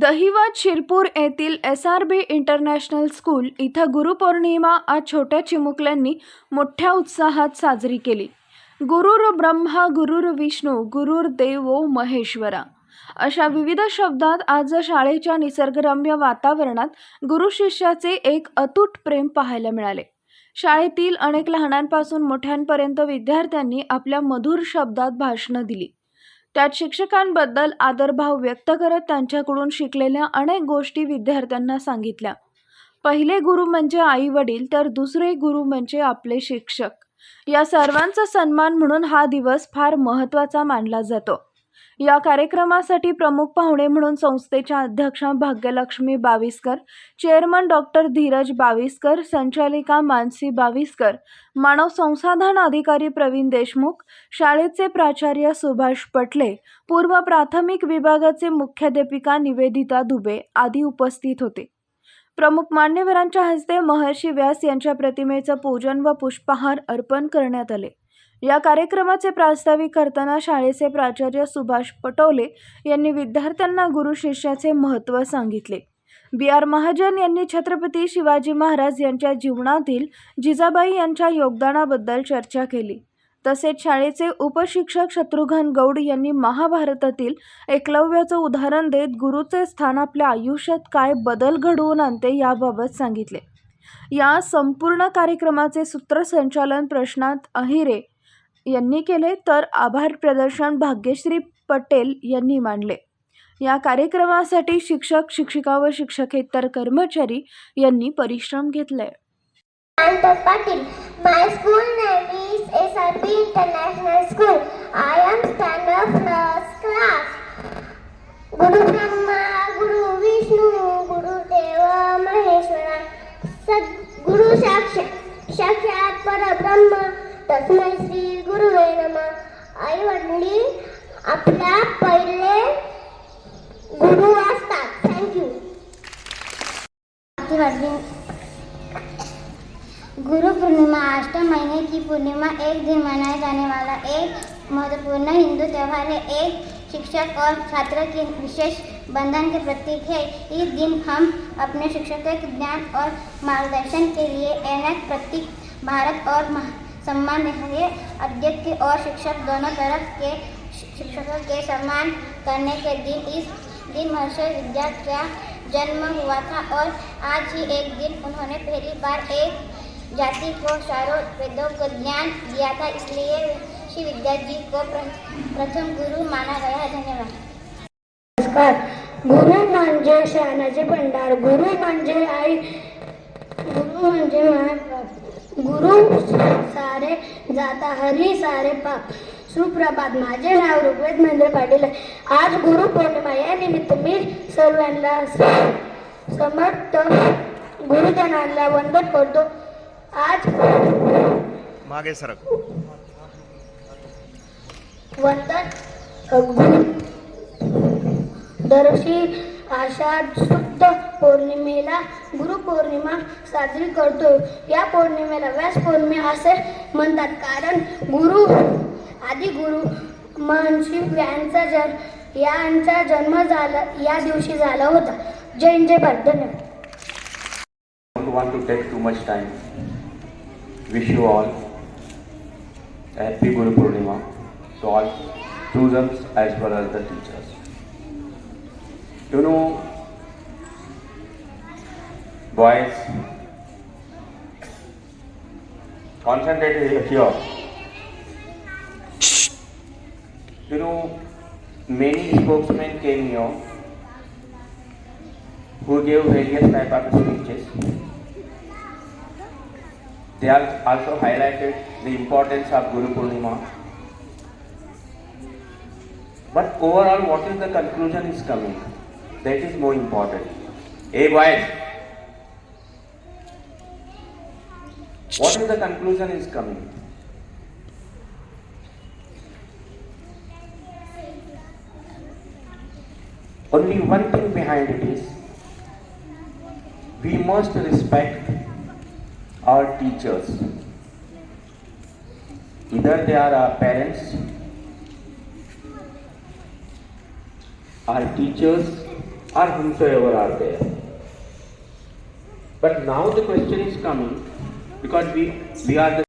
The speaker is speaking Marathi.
दहिवाद शिरपूर येथील S R B international school इथं गुरुपौर्णिमा आज छोट्या चिमुकल्यांनी मोठ्या उत्साहात साजरी केली. गुरुर ब्रह्मा गुरुर विष्णू गुरुर देवो महेश्वरा. अशा विविध शब्दात आज शाळेच्या निसर्गरम्य वातावरणात गुरु शिष्याचे एक अतूट प्रेम पाहायला मिळाले. शाळेतील अनेक लहानांपासून मोठ्यांपर्यंत विद्यार्थ्यांनी आपल्या मधुर शब्दात भाषणं दिली. त्यात शिक्षकांबद्दल आदरभाव व्यक्त करत त्यांच्याकडून शिकलेल्या अनेक गोष्टी विद्यार्थ्यांना सांगितल्या. पहिले गुरु म्हणजे आई वडील तर दुसरे गुरु म्हणजे आपले शिक्षक. या सर्वांचा सन्मान म्हणून हा दिवस फार महत्त्वाचा मानला जातो. या कार्यक्रमासाठी प्रमुख पाहुणे म्हणून संस्थेच्या अध्यक्षा भाग्यलक्ष्मी बाविस्कर चेअरमन डॉक्टर धीरज बाविस्कर संचालिका मानसी बाविस्कर मानव संसाधन अधिकारी प्रवीण देशमुख शाळेचे प्राचार्य सुभाष पटले पूर्व प्राथमिक विभागाचे मुख्याध्यापिका निवेदिता दुबे आदी उपस्थित होते. प्रमुख मान्यवरांच्या हस्ते महर्षी व्यास यांच्या प्रतिमेचं पूजन व पुष्पहार अर्पण करण्यात आले. या कार्यक्रमाचे प्रास्ताविक करताना शाळेचे प्राचार्य सुभाष पटोले यांनी विद्यार्थ्यांना गुरु शिष्याचे महत्त्व सांगितले. बी आर महाजन यांनी छत्रपती शिवाजी महाराज यांच्या जीवनातील जिजाबाई यांच्या योगदानाबद्दल चर्चा केली. तसेच शाळेचे उपशिक्षक शत्रुघ्न गौड यांनी महाभारतातील एकलव्याचं उदाहरण देत गुरुचे स्थान आपल्या आयुष्यात काय बदल घडवून आणते याबाबत सांगितले. या संपूर्ण कार्यक्रमाचे सूत्रसंचालन प्रश्नात अहिरे यांनी केले तर आभार प्रदर्शन भाग्यश्री पटेल यांनी मांडले या कार्यक्रमासाठी शिक्षक शिक्षिका व शिक्षकेतर कर्मचारी यांनी परिश्रम घेतले. Patil my school school name is SRB International. वडील आपल्या पहिले गुरु असतात. थँक्यू गुरु पूर्णिमा अष्टम महीने की पूर्णिमा एक दिन मनाया जाने वाला एक महत्त्वपूर्ण हिंदू त्यौहार है। एक शिक्षक और छात्र के विशेष बंधन के प्रतीक है। इस दिन हम अपने शिक्षकों के ज्ञान और मार्गदर्शन के लिए अनेक प्रतीक भारत और सम्मान है। अध्यक्ष और शिक्षक दोनों तरफ के शिक्षकों के सम्मान करने के दिन इस दिन महर्षि विद्या का जन्म हुआ था और आज ही एक दिन उन्होंने पहली बार एक जाति को चारों वेदों को ज्ञान दिया था। इसलिए श्री विद्या जी को प्रथम गुरु माना गया। है धन्यवाद। नमस्कार। गुरु म्हणजे शहाणाचे भंडार। गुरु म्हणजे आई। गुरु म्हणजे गुरु जाता हरी सारे पाप. सुप्रभात माझे नाव ऋग्वेद महेंद्र पाटील आज गुरु पौर्णिमा या निमित्त मी सर्वांना समर्थ गुरुजनांना वंदन करतो. आज मागे सरक. वंदन गुरु दरवर्षी आषाढ शुद्ध पौर्णिमेला गुरु पौर्णिमा साजरी करतो. या पौर्णिमेला व्यास पौर्णिमा असे म्हणतात. कारण गुरु आदि गुरु महानशी यांचा जन्म यांचा जन्म झाला या दिवशी झाला होता. जैन जय पाठ धन्यवाद. Wish you all happy Gurupournima to all tourisms as well as the teachers you know boys, concentrate here. You know, many spokesmen came here who gave various type of speeches. They have also highlighted the importance of Guru Purnima. But overall, what is the conclusion is coming? That is more important. Hey boys, what is the conclusion is coming? Only one thing behind it is we must respect our teachers. Either they are our parents, our teachers, or whomsoever are there. But now the question is coming because we, we are the